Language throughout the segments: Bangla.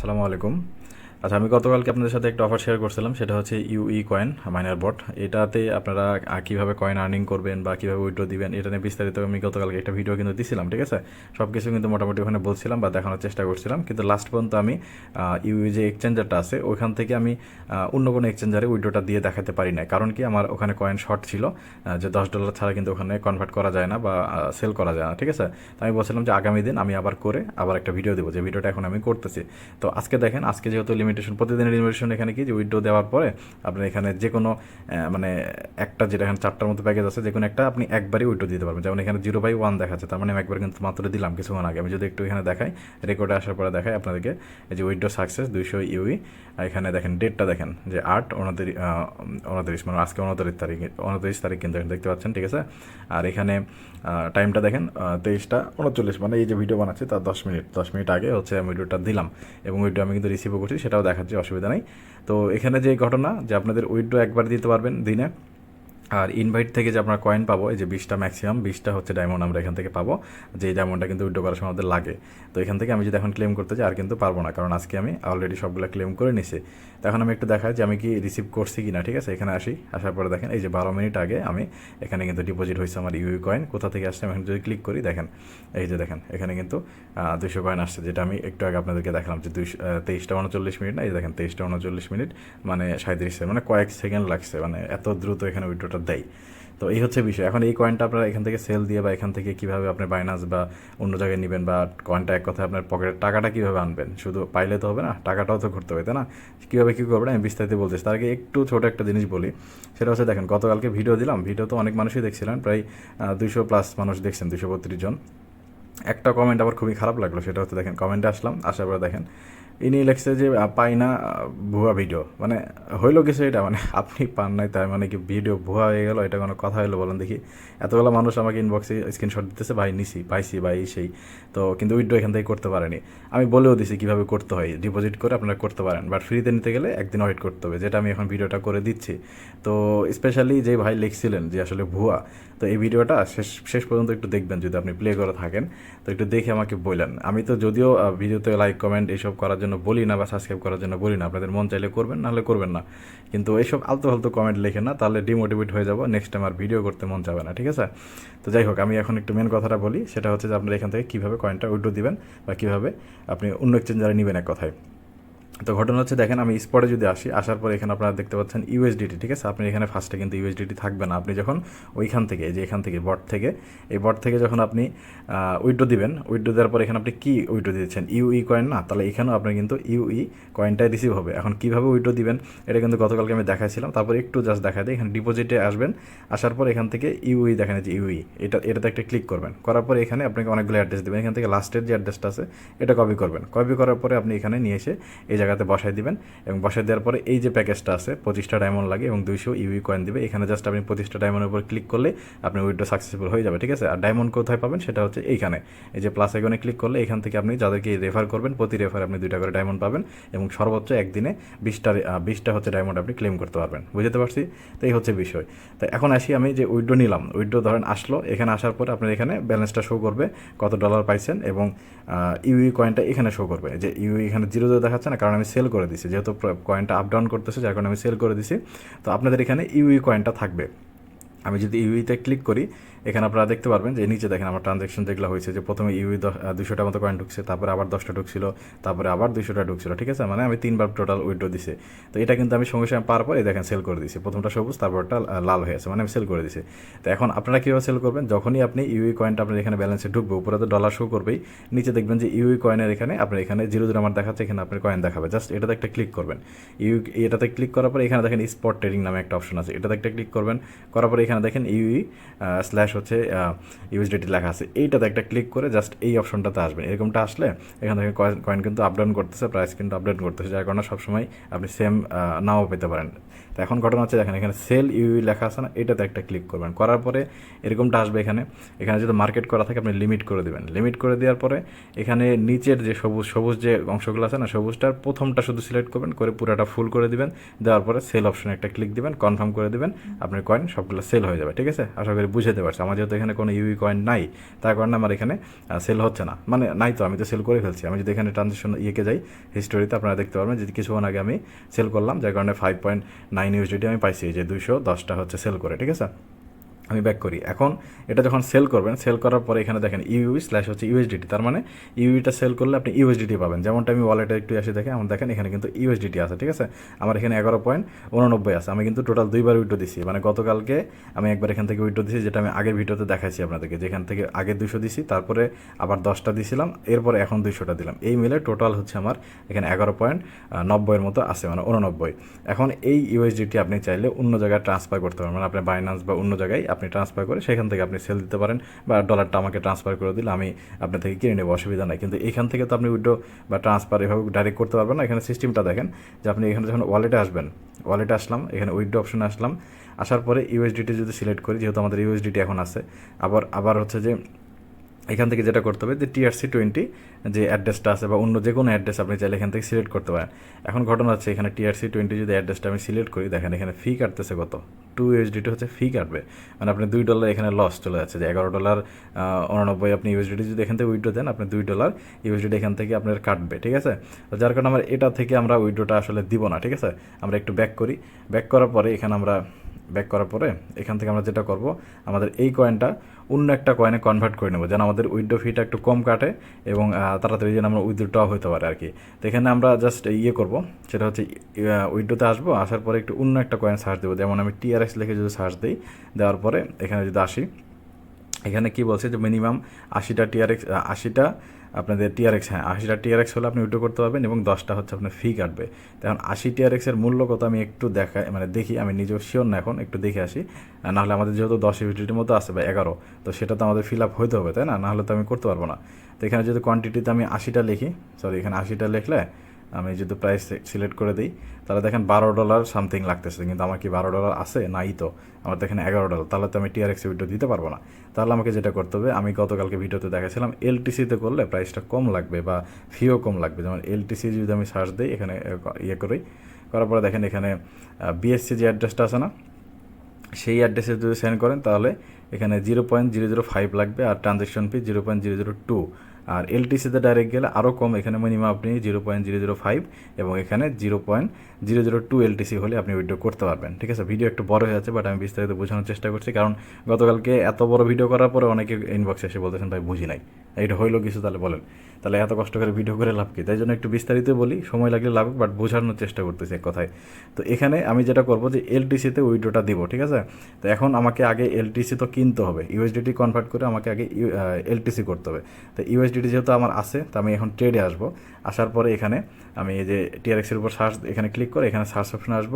আসসালামু আলাইকুম। আচ্ছা আমি গতকালকে আপনাদের সাথে একটা অফার শেয়ার করছিলাম, সেটা হচ্ছে ইউই কয়েন মাইনার বট এটাতে আপনারা কীভাবে কয়েন আর্নিং করবেন বা কীভাবে উইড্রো দিবেন, এটা নিয়ে বিস্তারিত আমি গতকালকে একটা ভিডিও কিন্তু দিছিলাম, ঠিক আছে? সব কিছু কিন্তু মোটামুটি ওখানে বলছিলাম বা দেখানোর চেষ্টা করছিলাম, কিন্তু লাস্ট পর্যন্ত আমি ইউই যে এক্সচেঞ্জারটা আছে ওইখান থেকে আমি অন্য কোনো এক্সচেঞ্জারে উইড্রোটা দিয়ে দেখাতে পারি না কারণ কি, আমার ওখানে কয়েন শর্ট ছিল যে দশ ডলার ছাড়া কিন্তু ওখানে কনভার্ট করা যায় না বা সেল করা যায় না, ঠিক আছে? তো আমি বলছিলাম যে আগামী দিন আমি আবার করে আবার একটা ভিডিও দেবো, যে ভিডিওটা এখন আমি করতেছি। তো আজকে দেখেন, আজকে যেহেতু লিমিটেশন প্রতিদিনের লিমিটেশন এখানে কি? যে উইড্রো দেওয়ার পরে আপনার এখানে যে কোনো মানে একটা যেটা এখানে চারটার মতো প্যাকেজ আছে যে কোনো একটা আপনি একবারই উইড্রো দিতে পারবেন। যেমন এখানে জিরো বাই ওয়ান দেখাচ্ছে, তার মানে আমি একবার কিন্তু মাত্র দিলাম কিছুক্ষণ আগে। আমি যদি একটু এখানে দেখাই রেকর্ডে আসার পরে দেখাই আপনাদেরকে, এই যে উইড্রো সাকসেস দুইশো ইউই এখানে দেখেন ডেটটা দেখেন, যে আট, উনত্রিশ উনত্রিশ মানে আজকে উনত্রিশ তারিখ উনত্রিশ তারিখ কিন্তু দেখতে পাচ্ছেন, ঠিক আছে? আর এখানে টাইমটা দেখেন তেইশটা উনচল্লিশ মানে এই যে ভিডিও বানাচ্ছি, তার দশ মিনিট দশ মিনিট আগে হচ্ছে আমি ভিডিওটা দিলাম। এবং উইড্রো আমি কিন্তু রিসিভও করছি সেটাও দেখাচ্ছি অসুবিধা নেই। তো এখানে যে ঘটনা যে আপনাদের উইড্রো একবার দিতে পারবেন, দিনে। আর ইনভাইট থেকে যে আপনার কয়েন পাবো, এই যে বিশটা ম্যাক্সিমাম বিশটা হচ্ছে ডায়মন্ড আমরা এখান থেকে পাবো। যে ডায়মন্ডটা কিন্তু উইড্রো করার সময় আমাদের লাগে। তো এখান থেকে আমি যদি এখন ক্লেম করতে চাই, আর কিন্তু পারব না। কারণ আজকে আমি অলরেডি সবগুলো ক্লেম করে নিছি। তো এখন আমি একটু দেখাই যে আমি কি রিসিভ করছি কি না ঠিক আছে? এখানে আসি, আসার পরে দেখেন, এই যে বারো মিনিট আগে আমি এখানে কিন্তু ডিপোজিট হয়েছে আমার ইউই কয়েন কোথা থেকে আসছে আমি এখন যদি ক্লিক করি, দেখেন, এই যে দেখেন, এখানে কিন্তু দুশো কয়েন আসছে, যেটা আমি একটু আগে আপনাদেরকে দেখালাম যে দুইশো তেইশটা উনচল্লিশ মিনিট না, এই যে দেখেন, তেইশটা উনচল্লিশ মিনিট মানে সাঁত্রিশ মানে কয়েক সেকেন্ড লাগছে। মানে এত দ্রুত এখানে উইড্রোটা দেয়। তো এই হচ্ছে বিষয়। এখন এই কয়েনটা আপনারা এখান থেকে সেল দিয়ে বা এখান থেকে কীভাবে আপনি বাইনাস বা অন্য জায়গায় নেবেন বা কয়েনটা এক কথায় আপনার পকেটের টাকাটা কীভাবে আনবেন? শুধু পাইলে তো হবে না, টাকাটাও তো ঘুরতে হবে, তাই না? কীভাবে কী করবেন? আমি বিস্তারিত বলতেছি। তার আগে একটু ছোটো একটা জিনিস বলি। সেটা হচ্ছে দেখেন, গতকালকে ভিডিও দিলাম। ভিডিও তো অনেক মানুষই দেখছিলেন। প্রায় দুশো প্লাস মানুষ দেখছেন দুশো বত্রিশ জন। একটা কমেন্ট আবার খুবই খারাপ লাগল, সেটা হচ্ছে দেখেন কমেন্টে আসলাম, আসার পরে দেখেন, ইনি লেখছে যে পাই না ভুয়া ভিডিও মানে হইল কিছু এটা মানে আপনি পান নাই তাই মানে কি ভিডিও ভুয়া হয়ে গেল, এটা কোনো কথা হলো বলেন দেখি। এতগুলো মানুষ আমাকে ইনবক্সে স্ক্রিনশট দিতেছে, ভাই, নিছি, পাইছি, ভাই সেই। তো কিন্তু উইড্রো এখান থেকে করতে পারেনি। আমি বলেও দিছি কীভাবে করতে হয় ডিপোজিট করে আপনারা করতে পারেন বাট ফ্রিতে নিতে গেলে একদিন ওয়েট করতে হবে, যেটা আমি এখন ভিডিওটা করে দিচ্ছি। তো স্পেশালি যে ভাই লিখছিলেন যে আসলে ভুয়া তো এই ভিডিওটা শেষ শেষ পর্যন্ত একটু দেখবেন যদি আপনি প্লে করে থাকেন। তো একটু দেখে আমাকে বললেন আমি তো যদিও ভিডিওতে লাইক কমেন্ট এইসব করার জন্য বলি না বা সাবস্ক্রাইব করার জন্য বলি না। আপনাদের মন চাইলে করবেন নাহলে করবেন না। কিন্তু এইসব আলতু ফালতু কমেন্ট লেখেন না, তাহলে ডিমোটিভেট হয়ে যাব। নেক্সট টাইম আর ভিডিও করতে মন যাবে না, ঠিক আছে? তো যাই হোক, আমি এখন একটু মেন কথাটা বলি। সেটা হচ্ছে যে আপনারা এখান থেকে কীভাবে কয়েনটা উইড্রো দিবেন বা কীভাবে আপনি অন্য এক্সচেঞ্জারে নেবেন এক কথায়। তো ঘটনা হচ্ছে, দেখেন আমি স্পটে যদি আসি, আসার পর এখানে আপনারা দেখতে পাচ্ছেন ইউএসডিটি ঠিক আছে? আপনি এখানে ফার্স্টে কিন্তু ইউএসডিটি থাকবে না। আপনি যখন ওইখান থেকে যে এখান থেকে বট থেকে, এই বট থেকে যখন আপনি উইড্রো দিবেন উইড্রো দেওয়ার পর এখানে আপনি কি উইড্রো দিচ্ছেন ইউই কয়েন না? তাহলে এখানেও আপনার কিন্তু ইউই কয়েনটাই রিসিভ হবে। এখন কীভাবে উইড্রো দিবেন, এটা কিন্তু গতকালকে আমি দেখাইছিলাম। তারপর একটু জাস্ট দেখা দিই। এখানে ডিপোজিটে আসবেন, আসার পর এখান থেকে ইউই দেখেন, এই যে ইউই এটা, এটাতে একটা ক্লিক করবেন। করার পর এখানে আপনাকে অনেকগুলো অ্যাড্রেস দেবেন। এখান থেকে লাস্টের যে অ্যাড্রেসটা আছে, এটা কপি করবেন। কপি করার পরে আপনি এখানে নিয়ে এসে এই জায়গাতে বসাই দিবেন এবং বসাই দেওয়ার পরে এই যে প্যাকেজটা আছে, পঁচিশটা ডায়মন্ড লাগে এবং দুইশো ইউই কয়েন দিবে। এখানে জাস্ট আপনি পঁচিশটা ডায়মন্ডের উপর ক্লিক করলে আপনি উইড্রো সাকসেসফুল হয়ে যাবে, ঠিক আছে? আর ডায়মন্ড কোথায় পাবেন সেটা হচ্ছে এইখানে। এই যে প্লাস আইকনে ক্লিক করলে এখান থেকে আপনি যাদেরকে রেফার করবেন, প্রতি রেফার আপনি দুইটা করে ডায়মন্ড পাবেন এবং সর্বোচ্চ একদিনে বিশটা বিশটা হচ্ছে ডায়মন্ড আপনি ক্লেম করতে পারবেন। বুঝতে পারছি? তো এই হচ্ছে বিষয়। তো এখন আসি আমি যে উইড্রো নিলাম। উইড্রো ধরেন আসলো, এখানে আসার পর আপনার এখানে ব্যালেন্সটা শো করবে, কত ডলার পাইছেন এবং ইউই কয়েনটা এখানে শো করবে। যে ইউই এখানে জিরো জিরো দেখাচ্ছে না, কারণ আমি সেল করে দিছি, যেহেতু কয়েনটা আপ ডাউন করতেছে, যার কারণে আমি সেল করে দিছি। তো আপনাদের এখানে ইউই কয়েনটা থাকবে। আমি যদি ইউইতে ক্লিক করি এখানে আপনারা দেখতে পারবেন যে নিচে দেখেন আমার ট্রানজ্যাকশন যেগুলো হয়েছে, যে প্রথমে ইউই দুশোটা মতো কয়েন ঢুকছে, তারপরে আবার দশটা ঢুকছিল, তারপরে আবার দুশোটা ঢুকছিল, ঠিক আছে? মানে আমি তিনবার টোটাল উইড্রো দিছে। তো এটা কিন্তু আমি সঙ্গে সঙ্গে পার পরে দেখেন সেল করে দিছি। প্রথমটা সবুজ, তারপরটা লাল হয়ে আছে মানে আমি সেল করে দিছি। তো এখন আপনারা কীভাবে সেল করবেন? যখনই আপনি ইউই কয়েনটা আপনার এখানে ব্যালেন্সে ঢুকবে, উপরে তো ডলার শো করবেই, নিচে দেখবেন যে ইউই কয়েনের এখানে আপনার এখানে জিরো জিরো আমার দেখাচ্ছে, এখানে আপনার কয়েন দেখাবে। জাস্ট এটাতে একটা ক্লিক করবেন। ইউ এটাতে ক্লিক করার পরে এখানে দেখেন স্পট ট্রেডিং নামে একটা অপশন আছে। এটাতে একটা ক্লিক করবেন, করার পরে এখানে দেখেন ইউই স্ল্যাশ হচ্ছে ইউএসডিটি লেখা আছে। এইটাতে একটা ক্লিক করে জাস্ট এই অপশনটাতে আসবেন। এরকমটা আসলে এখান থেকে কয়েন কিন্তু আপডাউন করতেছে প্রাইস কিন্তু আপডেট করতেছে, যার কারণে সবসময় আপনি সেম নাও পেতে পারেন। তো এখন ঘটনা হচ্ছে, দেখেন এখানে সেল ইউই লেখা আছে না, এটাতে একটা ক্লিক করবেন। করার পরে এরকমটা আসবে এখানে। এখানে যদি মার্কেট করা থাকে, আপনি লিমিট করে দেবেন। লিমিট করে দেওয়ার পরে এখানে নিচের যে সবুজ সবুজ যে অংশগুলো আছে না, সবুজটার প্রথমটা শুধু সিলেক্ট করবেন, করে পুরোটা ফুল করে দিবেন। দেওয়ার পরে সেল অপশনে একটা ক্লিক দিবেন কনফার্ম করে দিবেন, আপনার কয়েন সবগুলো সেল হয়ে যাবে, ঠিক আছে? আশা করি বুঝতে হচ্ছে আমার যেহেতু এখানে কোনো ইউই কয়েন নাই, তার কারণে আমার এখানে সেল হচ্ছে না। মানে নাই তো, আমি তো সেল করে ফেলছি। আমি যদি এখানে ট্রানজেকশন ইয়েকে যাই হিস্টোরিতে আপনারা দেখতে পারবেন যে কিছুক্ষণ আগে আমি সেল করলাম, যার কারণে ফাইভ পয়েন্ট নাইন ইউএসডিটি আমি পাইছি যে দুশো দশটা হচ্ছে সেল করে ঠিক আছে? আমি ব্যাক করি। এখন এটা যখন সেল করবেন সেল করার পরে এখানে দেখেন ইউই স্ল্যাশ হচ্ছে ইউএসডিটি তার মানে ইউইটা সেল করলে আপনি ইউএসডিটি পাবেন। যেমনটা আমি ওয়ালেটে একটু এসে দেখে আমার দেখেন এখানে কিন্তু ইউএসডিটি আছে, ঠিক আছে? আমার এখানে এগারো পয়েন্ট উননব্বই আছে। আমি কিন্তু টোটাল দুইবার উইড্রো দিছি। মানে গতকালকে আমি একবার এখান থেকে উইড্রো দিছি, যেটা আমি আগের ভিডিওতে দেখাইছি আপনাদেরকে। যেখান থেকে আগে দুশো দিছি, তারপরে আবার দশটা দিছিলাম, এরপরে এখন দুইশোটা দিলাম। এই মিলে টোটাল হচ্ছে আমার এখানে এগারো পয়েন্ট নব্বইয়ের মতো আছে মানে উননব্বই। এখন এই ইউএসডিটি আপনি চাইলে অন্য জায়গায় ট্রান্সফার করতে পারেন মানে আপনার বাইন্যান্স বা অন্য জায়গায় আপনি ট্রান্সফার করে সেখান থেকে আপনি সেল দিতে পারেন বা ডলারটা আমাকে ট্রান্সফার করে দিলে আমি আপনার থেকে কিনে নেব, অসুবিধা নাই। কিন্তু এখান থেকে তো আপনি উইড্রো বা ট্রান্সফার এভাবে ডাইরেক্ট করতে পারবেন না। এখানে সিস্টেমটা দেখেন যে আপনি এখানে যখন ওয়ালেটে আসবেন ওয়ালেটে আসলাম, এখানে উইড্রো অপশনে আসলাম, আসার পরে ইউএসডিটি যদি সিলেক্ট করি, যেহেতু আমাদের ইউএসডিটি এখন আছে, আবার আবার হচ্ছে যে এখান থেকে যেটা করতে হবে যে টিআরসি টোয়েন্টি যে অ্যাড্রেসটা আছে বা অন্য যে কোনো অ্যাড্রেস আপনি চাইলে এখান থেকে সিলেক্ট করতে পারেন। এখন ঘটনা হচ্ছে এখানে টিআরসি টোয়েন্টি যদি অ্যাড্রেসটা আমি সিলেক্ট করি, দেখেন এখানে ফি কাটতেছে কত? টু ইউএসডিটি হচ্ছে ফি কাটবে। মানে আপনি দুই ডলার এখানে লস চলে যাচ্ছে যে এগারো ডলার উননব্বই আপনি ইউএসডিটি যদি এখান থেকে উইড্রো দেন, আপনি দুই ডলার ইউএসডিটি এখান থেকে আপনার কাটবে, ঠিক আছে? তো যার কারণে আমরা এটা থেকে আমরা উইড্রোটা আসলে দিব না, ঠিক আছে? আমরা একটু ব্যাক করি। ব্যাক করার পরে এখানে আমরা ব্যাক করার পরে এখান থেকে আমরা যেটা করব, আমাদের এই কয়েনটা অন্য একটা কয়েনে কনভার্ট করে নেব। যেন আমাদের উইড্রো ফিটা একটু কম কাটে এবং তাড়াতাড়ি যেন আমরা উইথড্রটাও হতে পারে আর কি। তো এখানে আমরা জাস্ট ইয়ে করব, সেটা হচ্ছে উইড্রোতে আসব, আসার পরে একটু অন্য একটা কয়েন সার্চ দেবো। যেমন আমি টিআরএক্স লিখে যদি সার্চ দিই, দেওয়ার পরে এখানে যদি আসি, এখানে কি বলছে যে মিনিমাম আশিটা টিআরএক্স আশিটা আপনাদের টিআরএক্স হ্যাঁ আশিটা টিআরএক্স হলে আপনি উইড্রো করতে পারবেন এবং দশটা হচ্ছে আপনার ফি কাটবে। এখন আশি টিআরএক্সের মূল্য কত আমি একটু দেখা মানে দেখি, আমি নিজেও শিওর না এখন, একটু দেখে আসি। নাহলে আমাদের যেহেতু দশ ইউনিটের মতো আছে বা এগারো, তো সেটা তো আমাদের ফিল আপ হইতে হবে, তাই না? নাহলে তো আমি করতে পারব না। তো এখানে যদি কোয়ান্টিটিতে আমি আশিটা লিখি সরি এখানে আশিটা লিখলে আমি যদি প্রাইস সিলেক্ট করে দিই, তাহলে দেখেন বারো ডলার সামথিং লাগতেছে, কিন্তু আমার কি বারো ডলার আছে? নাই তো। আমার দেখেন এগারো ডলার তাহলে তো আমি টিআরএক্স ভিডিও দিতে পারব না। তাহলে আমাকে যেটা করতে হবে, আমি গতকালকে ভিডিওতে দেখাছিলাম এলটিসিতে করলে প্রাইসটা কম লাগবে বা ফিও কম লাগবে। যেমন এলটিসি যদি আমি সার্চ দিই, এখানে ইয়ে করি, করার পরে দেখেন এখানে বিএসসি যে অ্যাড্রেসটা আছে না, সেই অ্যাড্রেসে যদি সেন্ড করেন, তাহলে এখানে zero point zero zero five লাগবে আর transaction fee zero point zero zero two আর এলটিসিতে ডাইরেক্ট গেলে আরও কম, এখানে মিনিমাম আপনি zero point zero zero five এবং এখানে zero point zero zero two LTC হলে আপনি উইড্রো করতে পারবেন। ঠিক আছে? ভিডিও একটু বড় হয়ে যাচ্ছে বাট আমি বিস্তারিত বোঝানোর চেষ্টা করছি। কারণ গতকালকে এত বড় ভিডিও করার পরে অনেকে ইনবক্সে এসে বলতেছেন, ভাই, বুঝি নাই। এটা হইল কিছু, তাহলে বলেন। তাহলে এত কষ্ট করে ভিডিও করে লাভ কি? তাই জন্য একটু বিস্তারিত বলি। সময় লাগলে লাভ বাট বোঝানোর চেষ্টা করতেছি এক কথায়। তো এখানে আমি যেটা করব যে এলটিসিতে উইড্রোটা দিব, ঠিক আছে? তো এখন আমাকে আগে এলটিসি তো কিনতে হবে। ইউএসডিটি কনভার্ট করে আমাকে আগে এলটিসি করতে হবে। তো ইউএসডিটি যেহেতু আমার আছে, তো আমি এখন ট্রেডে আসব। আসার পরে এখানে আমি এই যে টিআরএক্সের উপর সার্চ এখানে ক্লিক করে এখানে সার্চ অপশন আসব।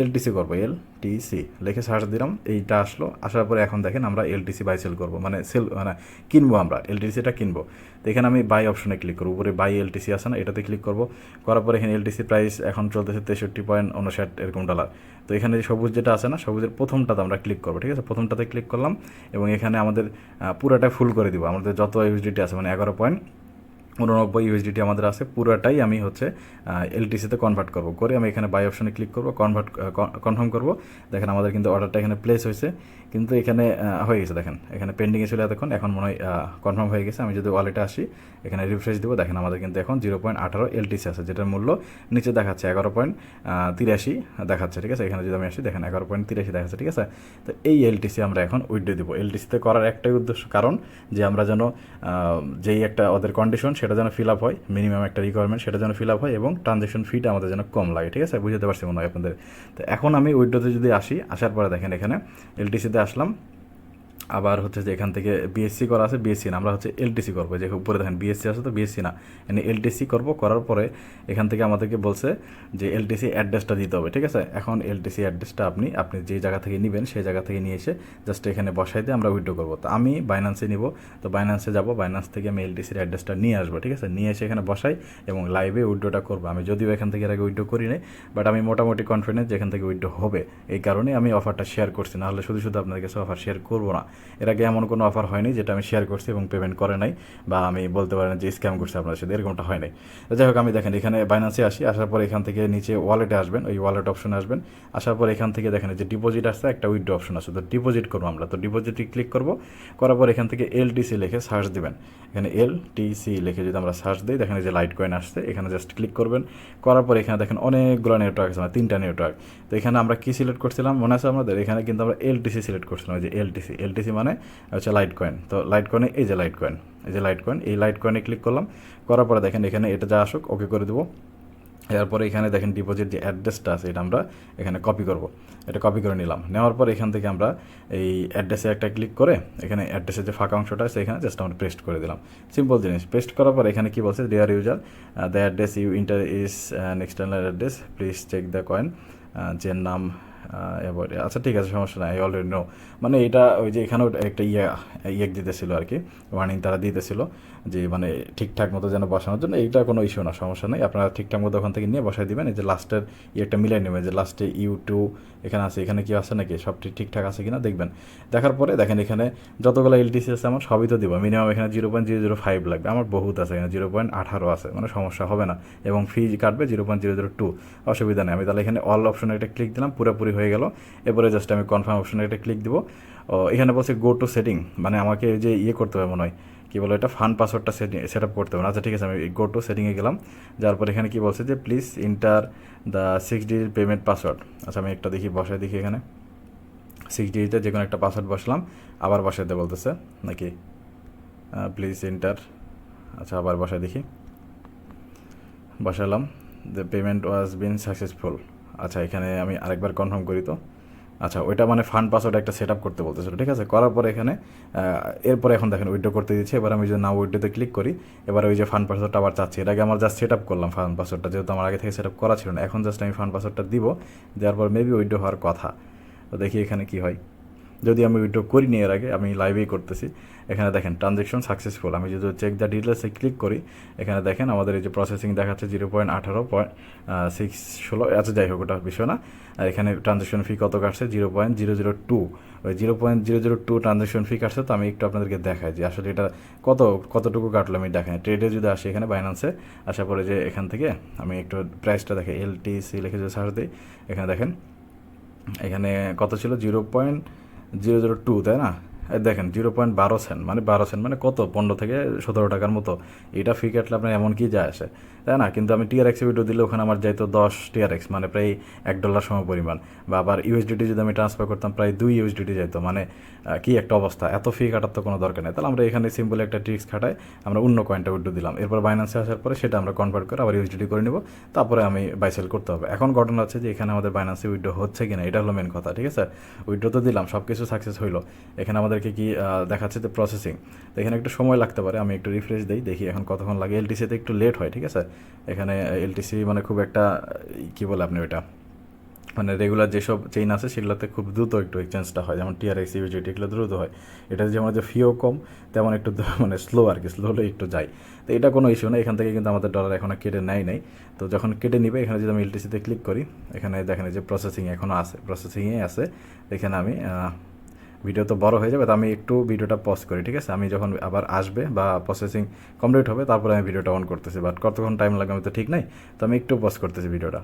এলটিসি করব এল টিসি লিখে সার্চ দিলাম, এইটা আসলো। আসার পরে এখন দেখেন আমরা এলটিসি বাই সেল করব মানে সেল মানে কিনবো আমরা এলটিসিটা কিনবো। তো এখানে আমি বাই অপশনে ক্লিক করব, উপরে বাই এলটিসি আছে না, এটাতে ক্লিক করব। করার পরে এখানে এলটিসি প্রাইস এখন চলতেছে তেষট্টি পয়েন্ট উনষাট এরকম ডলার তো এখানে যে সবুজ যেটা আছে না, সবুজের প্রথমটাতে আমরা ক্লিক করব, ঠিক আছে? প্রথমটাতে ক্লিক করলাম এবং এখানে আমাদের পুরাটা ফুল করে দিব। আমাদের যত ইউএসডিটি আছে মানে এগারো পয়েন্ট উননব্বই ইউএসডিটি আমাদের আছে, পুরোটাই আমি হচ্ছে এলটিসিতে কনভার্ট করব। করে আমি এখানে বাই অপশনে ক্লিক করব কনভার্ট কনফার্ম করব। দেখেন আমাদের কিন্তু অর্ডারটা এখানে প্লেস হয়েছে। কিন্তু এখানে হয়ে গেছে দেখেন, এখানে পেন্ডিংয়ে ছিল এতক্ষণ, এখন মনে হয় কনফার্ম হয়ে গেছে। আমি যদি ওয়ালেটে আসি, এখানে রিফ্রেশ দিব। দেখেন আমাদের কিন্তু এখন জিরো পয়েন্ট আঠারো এলটিসি আছে, যেটার মূল্য নিচে দেখাচ্ছে এগারো পয়েন্ট তিরাশি দেখাচ্ছে, ঠিক আছে? এখানে যদি আমি আসি, দেখেন এগারো পয়েন্ট তিরাশি দেখাচ্ছে, ঠিক আছে? তো এই এলটিসি আমরা এখন উইড্রো দিব। এলটিসিতে করার একটাই উদ্দেশ্য, কারণ যে আমরা যেন যেই একটা ওদের কন্ডিশন সেটা যেন ফিল আপ হয় মিনিমাম একটা রিকোয়ারমেন্ট সেটা যেন ফিল আপ হয় এবং ট্রানজেকশন ফিটা আমাদের যেন কম লাগে, ঠিক আছে? বুঝতে পারছি মনে হয় আপনাদের। তো এখন আমি উইড্রোতে যদি আসি, আসার পরে দেখেন এখানে এলটিসিতে আসলাম। আবার হচ্ছে যে এখান থেকে বিএসসি করা আছে বিএসসি না, আমরা হচ্ছে এলটিসি করব। যে উপরে দেখেন বিএসসি আছে তো বিএসসি না মানে এলটিসি করব, করার পরে এখান থেকে আমাদেরকে বলছে যে এলটিসি অ্যাড্রেসটা দিতে হবে, ঠিক আছে? এখন এলটিসি অ্যাড্রেসটা আপনি আপনি যে জায়গা থেকে নেবেন, সেই জায়গা থেকে নিয়ে এসে জাস্ট এখানে বসাই দিয়ে আমরা উইড্রো করব। তো আমি বাইন্যান্সে নিব, তো বাইন্যান্সে যাব বাইন্যান্স থেকে আমি এলটিসির অ্যাড্রেসটা নিয়ে আসব, ঠিক আছে? নিয়ে এসে এখানে বসাই এবং লাইভে উইড্রোটা করব। আমি যদিও এখান থেকে এর আগে উইড্রো করি নাই বাট আমি মোটামুটি কনফিডেন্স যে এখান থেকে উইড্রো হবে। এই কারণে আমি অফারটা শেয়ার করছি, নাহলে শুধু শুধু আপনাদের কাছে অফার শেয়ার করব না। এর আগে এমন কোনো অফার হয়নি যেটা আমি শেয়ার করছি এবং পেমেন্ট করে নাই বা আমি বলতে পারেন যে স্ক্যাম করছি আপনার সাথে, এরকমটা হয় নাই। যাই হোক, আমি দেখেন এখানে বাইন্যান্সে আসি, আসার পর এখান থেকে নিচে ওয়ালেটে আসবেন, ওই ওয়ালেট অপশনে আসবেন, আসার পর এখান থেকে দেখেন যে ডিপোজিট আসছে, একটা উইথড্র অপশন আছে। তো ডিপোজিট করব আমরা। তো ডিপোজিটে ক্লিক করব, করার পর এখান থেকে এলটিসি লিখে সার্চ দিবেন। এখানে এল টিসি লিখে যদি আমরা সার্চ দিই, দেখেন যে লাইট কয়েন আসছে, এখানে জাস্ট ক্লিক করবেন। করার পর এখানে দেখেন অনেকগুলো নেটওয়ার্ক আছে মানে তিনটা নেটওয়ার্ক তো এখানে আমরা কি সিলেক্ট করছিলাম, মনে আছে আমাদের এখানে কিন্তু আমরা এল এলটিসি সিলেক্ট করছিলাম যে এলটিসি এলটিসি মানে হচ্ছে লাইট কয়েন তো লাইট কয়েনে এই যে লাইট কয়েন এই যে লাইট কয়েন এই লাইট কয়েনে ক্লিক করলাম, করার পরে দেখেন এখানে এটা যা আসুক ওকে করে দেবো। এরপরে এখানে দেখেন ডিপোজিট যে অ্যাড্রেসটা আছে, এটা আমরা এখানে কপি করব। এটা কপি করে নিলাম। নেওয়ার পর এখান থেকে আমরা এই অ্যাড্রেসে একটা ক্লিক করে, এখানে অ্যাড্রেসের যে ফাঁকা অংশটা আছে, এখানে জাস্ট আমরা পেস্ট করে দিলাম। সিম্পল জিনিস পেস্ট করার পর এখানে কি বলছে dear user the address you enter is an external address please check the coin যে নাম এবার আচ্ছা ঠিক আছে, সমস্যা নাই অলরেডি নো মানে এটা ওই যে এখানেও একটা ইয়ে ইয়ে দিতেছিল আর কি ওয়ার্নিং তারা দিতেছিল। যে মানে ঠিকঠাক মতো যেন বসানোর জন্য এইটা কোনো ইস্যু না সমস্যা নেই। আপনারা ঠিকঠাক মতো ওখান থেকে নিয়ে বসাই দিবেন। এই যে লাস্টের ইয়েটা মিলাই নেবেন। যে লাস্টে ইউ টু এখানে আছে এখানে কি আছে নাকি? সব ঠিক- ঠিকঠাক আছে কিনা দেখবেন। দেখার পরে দেখেন এখানে যতগুলো এলটিসি আছে আমার সবই তো দেবো। মিনিমাম এখানে zero point zero zero five লাগবে। আমার বহুত আছে এখানে জিরো পয়েন্ট আঠারো আছে। মানে সমস্যা হবে না। এবং ফি কাটবে zero point zero zero two অসুবিধা নেই। আমি তাহলে এখানে অল অপশনে একটা ক্লিক দিলাম পুরোপুরি হয়ে গেল। এরপরে জাস্ট আমি কনফার্ম অপশনে একটা ক্লিক দিব। ও, এখানে বলছে গো টু সেটিং মানে আমাকে যে ইয়ে করতে হবে মনে হয়। কী বলো এটা ফান্ড পাসওয়ার্ডটা সেটিং আপ করতে হবে। আচ্ছা ঠিক আছে, আমি গো টু সেটিংয়ে গেলাম। যার পর এখানে কি বলছে যে please enter the six digit payment password আচ্ছা আমি একটা দেখি, বসাই দেখি এখানে। সিক্স ডিজিটে যে কোনো একটা পাসওয়ার্ড বসলাম, আবার বসাইতে বলতেছে নাকি? প্লিজ ইন্টার আচ্ছা আবার বসাই দেখি। বসালাম the payment was been successful আচ্ছা এখানে আমি আরেকবার কনফার্ম করি তো। আচ্ছা ওইটা মানে ফান্ড পাসওয়ার্ড একটা সেট আপ করতে বলতেছিল, ঠিক আছে? করার পরে এখানে এরপরে এখন দেখেন উইড্রো করতে দিচ্ছে, এবার আমি যদি না উইড্রোতে ক্লিক করি, এবার ওই যে ফান্ড পাসওয়ার্ডটা আবার চাচ্ছি। এটাকে আমার জাস্ট সেট আপ করলাম ফান্ড পাসওয়ার্ডটা যেহেতু আমার আগে থেকে সেট আপ করা ছিল না, এখন জাস্ট আমি ফান্ড পাসওয়ার্ডটা দিব, দেওয়ার পর মেবি উইড্রো হওয়ার কথা। তো দেখি এখানে কি হয়। যদি আমি উইড্রো করিনি এর আগে, আমি লাইভেই করতেছি। এখানে দেখেন ট্রানজ্যাকশন সাকসেসফুল আমি যদি চেক দ্য ডিটেলসে ক্লিক করি, এখানে দেখেন আমাদের এই যে প্রসেসিং দেখাচ্ছে জিরো পয়েন্ট আঠারো পয়েন্ট সিক্স ষোলো আচ্ছা যাই হোক, ওটা বিষয় না। আর এখানে ট্রানজ্যাকশন ফি কত কাটছে? Zero point zero zero two ওই zero point zero zero two transaction fee কাটছে, তো আমি একটু আপনাদেরকে দেখাই যে আসলে এটা কত, কতটুকু কাটলো আমি দেখাই। ট্রেডে যদি আসি এখানে বাইন্যান্সে আসার পরে যে এখান থেকে, আমি একটু প্রাইসটা দেখে এলটিসি লিখে যদি সার্চ দিই, এখানে দেখেন, এখানে কত ছিল? Zero point zero zero two তাই না এই দেখেন জিরো পয়েন্ট বারো সেন্ট মানে বারো সেন্ট মানে কত? পনেরো থেকে সতেরো টাকার মতো। এটা ফি কাটলে আপনার এমন কি যায় আসে? তাই না? কিন্তু আমি টিআর এক্সে ভিডিও দিলে ওখানে আমার যাইতো দশ টিআর এক্স মানে প্রায় এক ডলার সম পরিমাণ। বা আবার ইউএসডিটি যদি আমি ট্রান্সফার করতাম, প্রায় দুই ইউএসডিটি যাইতো। মানে কি একটা অবস্থা? এত ফি কাটার তো কোনো দরকার নেই। তাহলে আমরা এখানে সিম্পল একটা ট্রিক্স খাটাই আমরা অন্য কয়েনটা উইড্রো দিলাম। এরপর বাইন্যান্সে আসার পরে সেটা আমরা কনভার্ট করে আবার ইউএসডিটি করে নিব। তারপরে আমি বাইসেল করতে হবে। এখন ঘটনা হচ্ছে যে এখানে আমাদের বাইন্যান্সে উইড্রো হচ্ছে কিনা? এটা হলো মেন কথা, ঠিক আছে? উইড্রো তো দিলাম সব কিছু সাকসেস হইল। এখানে আমাদেরকে কি দেখাচ্ছে যে প্রসেসিং তো এখানে একটু সময় লাগতে পারে, আমি একটু রিফ্রেশ দিই, দেখি এখন কতক্ষণ লাগে। এলটিসিতে একটু লেট হয়, ঠিক আছে? এখানে এলটিসি মানে খুব একটা কি বলে আপনি ওইটা? মানে রেগুলার যেসব চেইন আছে, সেগুলোতে খুব দ্রুত একটু এক্সচেঞ্জটা হয়। যেমন টিআরএক্স ইউজিটি এগুলো দ্রুত হয়। এটা যেমন যে ফিও কম, তেমন একটু মানে স্লো আর কি স্লো হলে একটু যায়। তো এটা কোনো ইস্যু না, এখান থেকে কিন্তু আমাদের ডলার এখনও কেটে নেয় নাই। তো যখন কেটে নিবে, এখানে যদি আমি এলটিসিতে ক্লিক করি, এখানে দেখেন যে প্রসেসিং এখনও আছে প্রসেসিংয়ে আছে। এখানে আমি ভিডিও তো বড় হয়ে যাবে, তো আমি একটু ভিডিওটা পজ করি, ঠিক আছে? আমি যখন আবার আসবে বা প্রসেসিং কমপ্লিট হবে, তারপরে আমি ভিডিওটা অন করতেছি বাট কতক্ষণ টাইম লাগবে আমি তো ঠিক নাই, তো আমি একটু পজ করতেছি ভিডিওটা।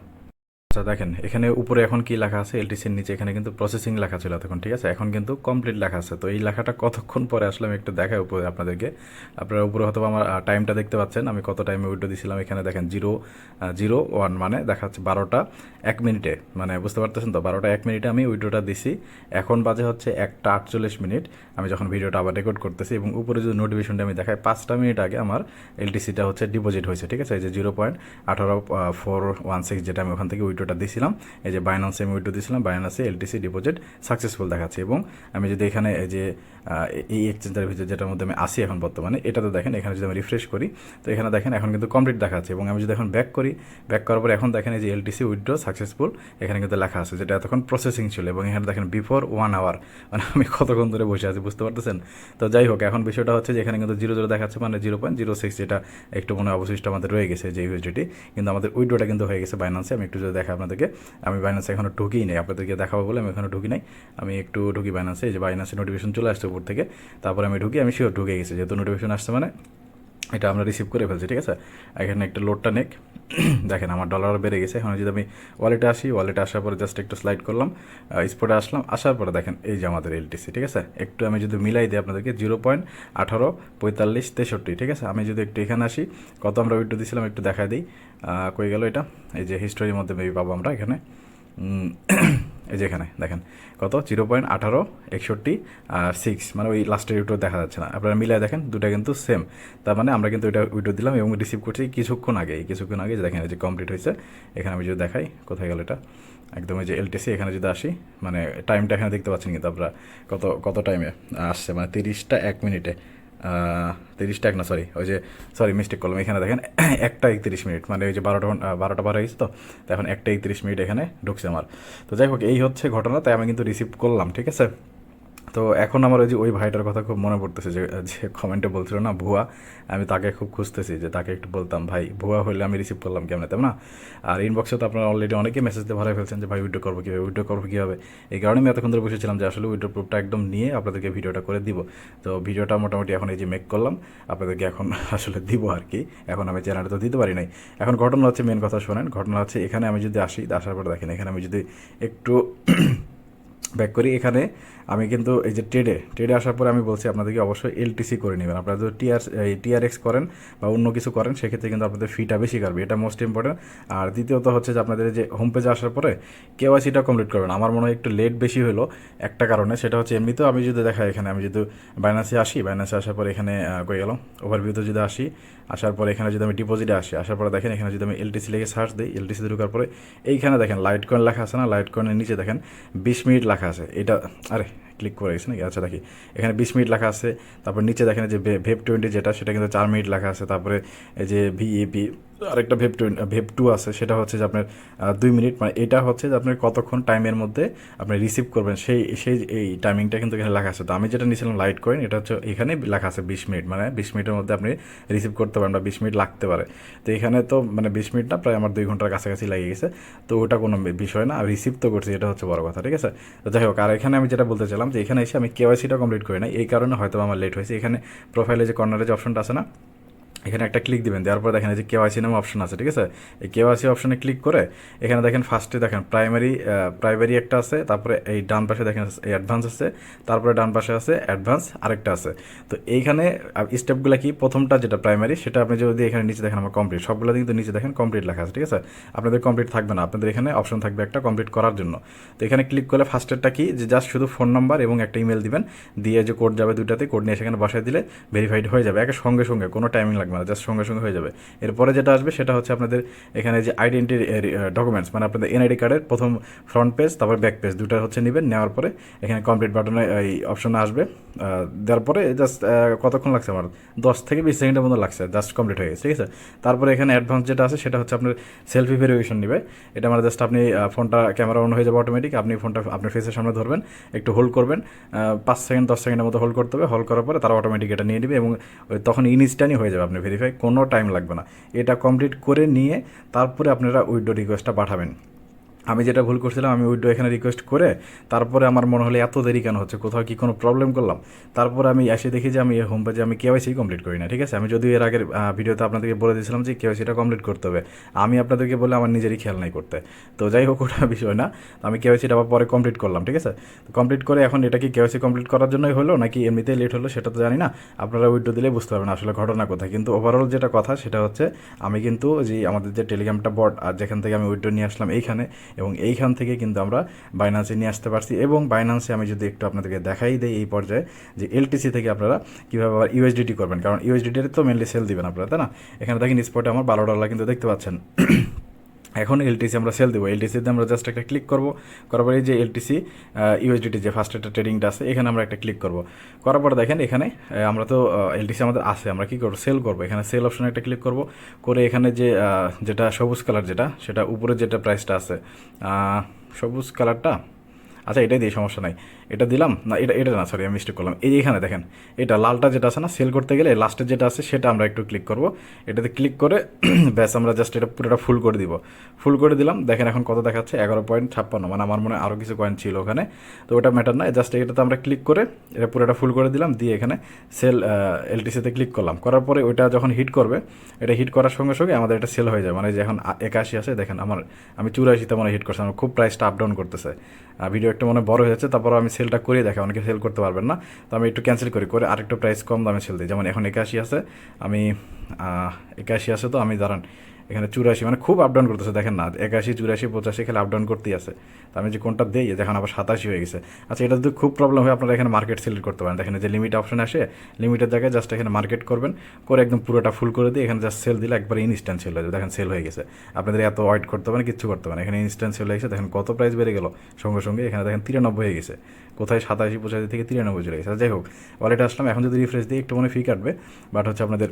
আচ্ছা দেখেন, এখানে উপরে এখন কি লেখা আছে? এলটিসির নিচে, এখানে কিন্তু প্রসেসিং লেখা ছিল তখন ঠিক আছে? এখন কিন্তু কমপ্লিট লেখা আছে। তো এই লেখাটা কতক্ষণ পরে আসলে আমি একটু দেখাই উপরে আপনাদেরকে। আপনারা উপরে হয়তো আমার টাইমটা দেখতে পাচ্ছেন। আমি কত টাইমে উইডো দিছিলাম এখানে দেখেন জিরো জিরো ওয়ান মানে দেখা যাচ্ছে বারোটা এক মিনিটে। মানে বুঝতে পারতেছেন তো? বারোটা এক মিনিটে আমি উইডোটা দিছি। এখন বাজে হচ্ছে একটা আটচল্লিশ মিনিট। আমি যখন ভিডিওটা আবার রেকর্ড করতেছি এবং উপরে যদি নোটিফিকেশনটা আমি দেখাই, পাঁচটা মিনিট আগে আমার এলটিসিটা হচ্ছে ডিপোজিট হয়েছে, ঠিক আছে? এই যে জিরো পয়েন্ট আঠারো ফোর ওয়ান সিক্স যেটা আমি ওখান থেকে উইডোটা দিছিলাম, এই যে বাইনান্সে আমি উইডো দিয়েছিলাম বাইনান্সে এলটিসি ডিপোজিট সাকসেসফুল দেখাচ্ছে। এবং আমি যদি এখানে এই যে এই এক্সচেঞ্জের ভিতরে যেটার মধ্যে আমি আসি এখন বর্তমানে এটাতে দেখেন, এখানে যদি আমি রিফ্রেশ করি, তো এখানে দেখেন এখন কিন্তু কমপ্লিট দেখাচ্ছে এবং আমি যদি এখন ব্যাক করি ব্যাক করার পর এখন দেখেন এই যে এলটিসি উইড্রো সাকসেসফুল এখানে কিন্তু লেখা আছে যেটা এতক্ষণ প্রসেসিং ছিল। এবং এখানে দেখেন বিফোর ওয়ান আওয়ার মানে আমি কতক্ষণ ধরে বসে আছি বুঝতে পারতেছেন? তো যাই হোক, এখন বিষয়টা হচ্ছে যে এখানে কিন্তু জিরো জিরো দেখাচ্ছে মানে জিরো পয়েন্ট জিরো সিক্স যেটা একটু মনে অবশিষ্ট আমাদের রয়ে গেছে যে ইউএসডিটি কিন্তু আমাদের উইড্রোটা কিন্তু হয়ে গেছে বাইন্যান্সে আমি একটু যদি দেখা আপনাদেরকে, আমি বাইন্যান্সে এখনও ঢুকিই নেই। আপনাদেরকে দেখাবো বলে আমি এখনও ঢুকি নাই। আমি একটু ঢুকি বাইন্যান্সে যে বাইন্যান্সে নোটিফিকেশন চলে আসছে উপর থেকে। তারপরে আমি ঢুকি, আমি শিওর ঢুকে গেছি, যেহেতু নোটিফিকেশন আসছে মানে এটা আমরা রিসিভ করে ফেলছি, ঠিক আছে? এখানে একটা লোডটা নেক। দেখেন, আমার ডলার বেড়ে গেছে। এখন যদি আমি ওয়ালেটে আসি ওয়ালেটে আসার পরে জাস্ট একটু স্লাইড করলাম স্পটে আসলাম, আসার পরে দেখেন, এই যে আমাদের এলটিসি ঠিক আছে? একটু আমি যদি মিলাই দিই আপনাদেরকে জিরো পয়েন্ট আঠারো পঁয়তাল্লিশ তেষট্টি, ঠিক আছে? আমি যদি একটু এখানে আসি, কত আমরা উইড্রো দিয়েছিলাম একটু দেখা দিই। কই গেল এটা? এই যে হিস্টোরির মধ্যে মেবি পাবো আমরা এখানে। এই যে এখানে, দেখেন। কত? জিরো পয়েন্ট আঠারো, একষট্টি আর সিক্স মানে ওই লাস্টের উইড্রো দেখা যাচ্ছে না। আপনারা মিলিয়ে দেখেন, দুটা কিন্তু সেম তার মানে আমরা কিন্তু এটা উইড্রো দিলাম এবং রিসিভ করছি কিছুক্ষণ আগে এই কিছুক্ষণ আগে যে দেখেন যে কমপ্লিট হয়েছে। এখানে আমি যদি দেখাই, কোথায় গেল এটা? একদম এই যে এলটিসি এখানে যদি আসি মানে টাইমটা এখানে দেখতে পাচ্ছেন কিন্তু আপনারা কত কত টাইমে আসছে? মানে তিরিশটা এক মিনিটে। তিরিশটা এক না সরি ওই যে সরি মিস্টেক করলাম, এখানে দেখেন, একটা একত্রিশ মিনিট মানে ওই যে বারোটা বারোটা বারো হয়েছে তো তো এখন একটা একত্রিশ মিনিট এখানে ঢুকছে আমার। তো যাই হোক, এই হচ্ছে ঘটনা, তাই আমি কিন্তু রিসিভ করলাম, ঠিক আছে? তো এখন আমার ওই যে ওই ভাইটার কথা খুব মনে পড়তেছে যে যে কমেন্টে বলছিল না, ভুয়া, আমি তাকে খুব খুঁজতেছি যে তাকে একটু বলতাম, ভাই, ভুয়া হলে আমি রিসিভ করলাম কেমন? তাই না? আর ইনবক্সে তো আপনারা অলরেডি অনেকে মেসেজ দিয়ে ভরাই ফেলছেন যে, ভাই উইড্রো করব কীভাবে উইড্রো করব কীভাবে? এই কারণে আমি এতক্ষণ ধরে বসেছিলাম যে, আসলে উইড্রো প্রুফটা একদম নিয়ে আপনাদেরকে ভিডিওটা করে দিব। তো ভিডিওটা মোটামুটি এখন এই যে মেক করলাম, আপনাদেরকে এখন আসলে দিব আর কি। এখন আমি চ্যানেলটা তো দিতে পারি নাই। এখন ঘটনা হচ্ছে মেন কথা শোনেন, ঘটনা হচ্ছে এখানে আমি যদি আসি, আসার পর দেখেন, এখানে আমি যদি একটু ব্যাক করি। এখানে আমি কিন্তু এই যে ট্রেডে ট্রেডে আসার পরে আমি বলছি আপনাদেরকে অবশ্যই এলটিসি করে নেবেন। আপনারা যদি টিআর টিআরএক্স করেন বা অন্য কিছু করেন, সেক্ষেত্রে কিন্তু আপনাদের ফিটা বেশি কাটবে। এটা মোস্ট ইম্পর্টেন্ট আর দ্বিতীয়ত হচ্ছে যে আপনাদের যে হোম পেজে আসার পরে কেওয়াইসিটা কমপ্লিট করবেন। আমার মনে হয় একটু লেট বেশি হলো একটা কারণে, সেটা হচ্ছে এমনিতেও আমি যদি দেখাই এখানে, আমি যদি বাইনান্সে আসি বাইনান্সে আসার পরে এখানে কয়ে গেলাম ওভারভিউতে যদি আসি, আসার পরে এখানে যদি আমি ডিপোজিটে আসি, আসার পরে দেখেন এখানে যদি আমি এলটিসি লিখে সার্চ দিই এলটিসিতে ঢোকার পরে এইখানে দেখেন লাইট কয়েন লেখা আছে না? লাইট কয়েনের নিচে দেখেন, বিশ মিনিট লেখা আছে, এটা, আরে ক্লিক করে গেছে নাকি? আচ্ছা দেখি। এখানে বিশ মিনিট লেখা আছে, তারপর নিচে দেখেন যে ভেব টোয়েন্টি যেটা, সেটা কিন্তু চার মিনিট লেখা আছে, তারপরে এই যে ভিএপি আরেকটা ভেব টোয়েন্টি ভেব টু আছে, সেটা হচ্ছে যে আপনার দুই মিনিট মানে এটা হচ্ছে যে আপনার কতক্ষণ টাইমের মধ্যে আপনি রিসিভ করবেন, সেই সেই এই টাইমিংটা কিন্তু এখানে লেখা আছে। তো আমি যেটা নিয়েছিলাম লাইট কয়েন এটা হচ্ছে এখানে লেখা আছে বিশ মিনিট মানে বিশ মিনিটের মধ্যে আপনি রিসিভ করতে পারেন বা বিশ মিনিট লাগতে পারে। তো এখানে তো মানে বিশ মিনিট না, প্রায় আমার দুই ঘণ্টার কাছাকাছি লেগে গেছে। তো ওটা কোনো বিষয় না রিসিভ তো করছি, এটা হচ্ছে বড় কথা, ঠিক আছে? তো যাই হোক, আর এখানে আমি যেটা বলতে চাইলাম যে এখানে এসে আমি কেওয়াইসিটা কমপ্লিট করি না এই কারণে হয়তো আমার লেট হয়েছে। এখানে প্রোফাইলে যে কর্নারে যে অপশনটা আছে না এখানে একটা ক্লিক দিবেন, দেওয়ার পর দেখেন এই যে কেওয়াইসি নামে অপশন আছে, ঠিক আছে? এই কেওয়াইসি অপশনে ক্লিক করে এখানে দেখেন ফার্স্টে দেখেন প্রাইমারি প্রাইমারি একটা আছে, তারপরে এই ডান পাশে দেখেন এই অ্যাডভান্স আছে, তারপরে ডান পাশে আছে অ্যাডভান্স আরেকটা আছে। তো এইখানে স্টেপগুলো কি? প্রথমটা যেটা প্রাইমারি সেটা আপনি যদি এখানে নিচে দেখেন আমার কমপ্লিট সবগুলো কিন্তু নিচে দেখেন কমপ্লিট লেখা আছে, ঠিক আছে? আপনাদের কমপ্লিট থাকবে না, আপনাদের এখানে অপশন থাকবে একটা কমপ্লিট করার জন্য। তো এখানে ক্লিক করলে ফার্স্টেরটা কি? যে জাস্ট শুধু ফোন নাম্বার এবং একটা ইমেল দিবেন, দিয়ে যে কোড যাবে দুইটাতে কোড নিয়ে সেখানে বসায় দিলে ভেরিফাইড হয়ে যাবে, একে সঙ্গে সঙ্গে, কোনো টাইমিং লাগবে না জাস্ট সঙ্গে সঙ্গে হয়ে যাবে। এরপরে যেটা আসবে সেটা হচ্ছে আপনাদের এখানে যে আইডেন্টি ডকুমেন্টস মানে আপনাদের এনআইডি কার্ডের প্রথম ফ্রন্ট পেজ তারপর ব্যাক পেজ দুটো হচ্ছে নেবেন, নেওয়ার পরে এখানে কমপ্লিট বাটনে এই অপশন আসবে। দেওয়ার পরে জাস্ট কতক্ষণ লাগছে আমার? দশ থেকে বিশ সেকেন্ডের মতো লাগছে জাস্ট কমপ্লিট হয়ে গেছে, ঠিক আছে? তারপরে এখানে অ্যাডভান্স যেটা আছে সেটা হচ্ছে আপনার সেলফি ভেরিফিকেশন নেবে। এটা মানে জাস্ট আপনি ফোনটা ক্যামেরা অন হয়ে যাবে অটোমেটিক আপনি ফোনটা আপনার ফেসের সামনে ধরবেন, একটু হোল্ড করবেন। পাঁচ সেকেন্ড, দশ সেকেন্ডের মতো হোল্ড করতে হবে। হোল্ড করার পরে তারা অটোমেটিক এটা নিয়ে নেবে এবং তখন ইনস্ট্যান্টই হয়ে যাবে আপনি ভেরিফাই কোনো টাইম লাগবে না। এটা কমপ্লিট করে নিয়ে তারপরে আপনারা উইডো রিকোয়েস্টটা পাঠাবেন। আমি যেটা ভুল করছিলাম, আমি উইডো এখানে রিকোয়েস্ট করে তারপরে আমার মনে হলো এত দেরি কেন হচ্ছে, কোথাও কি কোনো প্রবলেম করলাম? তারপরে আমি এসে দেখি যে আমি হোম পেজে আমি কেওয়াইসি কমপ্লিট করি না, ঠিক আছে? আমি যদিও এর আগের ভিডিওতে আপনাদেরকে বলে দিয়েছিলাম যে কেওয়াইসিটা কমপ্লিট করতে হবে, আমি আপনাদেরকে বলে আমার নিজেরই খেয়াল নাই করতে। তো যাই হোক, ওটা বিষয় না আমি কেওয়াইসিটা আবার পরে কমপ্লিট করলাম, ঠিক আছে? কমপ্লিট করে এখন এটা কি কেওয়াইসি কমপ্লিট করার জন্যই হলো, নাকি এমনিতেই লেট হলো সেটা তো জানি না, আপনারা উইডো দিলে বুঝতে পারবেন আসলে ঘটনা কোথায়। কিন্তু ওভারঅল যেটা কথা সেটা হচ্ছে, আমি কিন্তু যে আমাদের যে টেলিগ্রামটা বট আর যেখান থেকে আমি উইডো নিয়ে আসলাম এইখানে এবং এইখান থেকে কিন্তু আমরা বাইনান্সে নিয়ে আসতে পারছি। এবং বাইনান্সে আমি যদি একটু আপনাদেরকে দেখাই দিই এই পর্যায়ে, যে এলটিসি থেকে আপনারা কীভাবে আবার ইউএসডিটি করবেন। কারণ ইউএসডিটির তো মেনলি সেল দিবেন আপনারা, তাই না? এখানে দেখেন স্পটে আমার বারো ডলার কিন্তু দেখতে পাচ্ছেন। এখন এলটিসি আমরা সেল দেবো। এলটিসিতে আমরা জাস্ট একটা ক্লিক করব। করার পরে যে এলটিসি ইউএসডিটি যে ফার্স্ট একটা ট্রেডিংটা আছে, এখানে আমরা একটা ক্লিক করব। করার পরে দেখেন এখানে আমরা তো এলটিসি আমাদের আছে, আমরা কি করব? সেল করব। এখানে সেল অপশনে একটা ক্লিক করব। করে এখানে যে যেটা সবুজ কালার যেটা, সেটা উপরে যেটা প্রাইসটা আছে সবুজ কালারটা আচ্ছা এটাই দিই সমস্যা নাই। এটা দিলাম? না, এটা এটা না সরি আমি মিস্টেক করলাম। এই এখানে দেখেন, এটা লালটা যেটা আছে না সেল করতে গেলে লাস্টে যেটা আছে সেটা আমরা একটু ক্লিক করব। এটাতে ক্লিক করে ব্যাস আমরা জাস্ট এটা পুরোটা ফুল করে দিব। ফুল করে দিলাম। দেখেন এখন কত দেখাচ্ছে? এগারো পয়েন্ট ছাপ্পান্ন। মানে আমার মনে আরও কিছু কয়েন ছিল ওখানে। তো ওটা ম্যাটার না জাস্ট এটাতে আমরা ক্লিক করে এটা পুরোটা ফুল করে দিলাম। দিয়ে এখানে সেল এলটিসিতে ক্লিক করলাম। করার পরে ওইটা যখন হিট করবে, এটা হিট করার সঙ্গে সঙ্গে আমাদের এটা সেল হয়ে যায়। মানে যে এখন একাশি আছে, দেখেন আমার, আমি চুরাশিতে মানে হিট করছি। আমার খুব প্রাইসটা আপ ডাউন করতেছে। ভিডিও একটা মনে বড় হয়ে যাচ্ছে। তারপর আমি সেলটা করে দেখে অনেকে সেল করতে পারবেন না। তো আমি একটু ক্যান্সেল করি, করে আরেকটু প্রাইস কম দামে সেল দিই। যেমন এখন একাশি আছে, আমি একাশি আছে তো আমি দাঁড়ান এখানে চুরাশি মানে খুব আপ ডাউন করতেছে, দেখেন না, একাশি, চুরাশি, পঁচাশি খেলে আপ ডাউন করতেই আছে। তো আমি যে কোনটা দিই, দেখেন আবার সাতাশি হয়ে গেছে। আচ্ছা এটা যদি খুব প্রবলেম হয়, আপনারা এখানে মার্কেট সিলেক্ট করতে পারেন। দেখেন যে লিমিট অপশন আসে লিমিটের জায়গায় জাস্ট এখানে মার্কেট করবেন, করে একদম পুরোটা ফুল করে দিয়ে এখানে জাস্ট সেল দিলে একবার ইনস্ট্যান্ট সেল হয়ে যাবে। দেখেন সেল হয়ে গেছে। আপনাদের এত ওয়েট করতে পারেন, কিচ্ছু করতে পারেন এখানে ইনস্ট্যান্ট সেল হয়ে গেছে, দেখেন কত প্রাইস বেড়ে গেল? সঙ্গে সঙ্গে এখানে দেখেন তিরানব্বই হয়ে গেছে। কোথায় সাতাশি, পঁচাশি থেকে তিরানব্বই চলে গেছে। যাই হোক ওয়ালেটে আসলাম। এখন যদি রিফ্রেশ দিই একটু মনে ফি কাটবে বাট হচ্ছে আপনাদের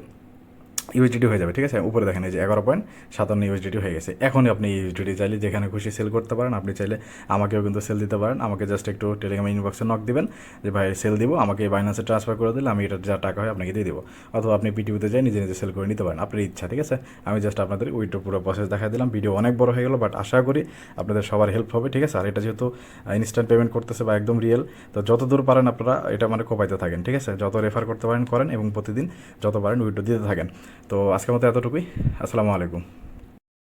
ইউএসডিটি হয়ে যাবে, ঠিক আছে? উপরে দেখেন এই যে এগারো পয়েন্ট সাতান্ন ইউএসডিটি হয়ে গেছে। এখনই আপনি ইউএসডিটি চাইলে যেখানে খুশি সেল করতে পারেন। আপনি চাইলে আমাকেও কিন্তু সেল দিতে পারেন। আমাকে জাস্ট একটু টেলিগ্রাম ইনবক্সে নক দিবেন যে, ভাই সেল দিব। আমাকে বাইন্যান্সে ট্রান্সফার করে দিলে আমি এটা যা টাকা হয় আপনাকে দিয়ে দিব। অথবা আপনি পিটিভিতে যাই নিজে নিজে সেল করে নিতে পারেন। আপনার ইচ্ছা, ঠিক আছে? আমি জাস্ট আপনাদের ওইটা পুরো প্রসেস দেখা দিলাম। ভিডিও অনেক বড় হয়ে গেলো বাট আশা করি আপনাদের সবার হেল্প হবে, ঠিক আছে? আর এটা যেহেতু ইনস্ট্যান্ট পেমেন্ট করতেছে বা একদম রিয়েল তো যত দূর পারেন আপনারা এটা মানে কোপাইতে থাকেন, ঠিক আছে? যত রেফার করতে পারেন, করেন এবং প্রতিদিন যত পারেন উইডো দিতে থাকেন। তো আজকের মতো এতটুকুই। আসসালামু আলাইকুম।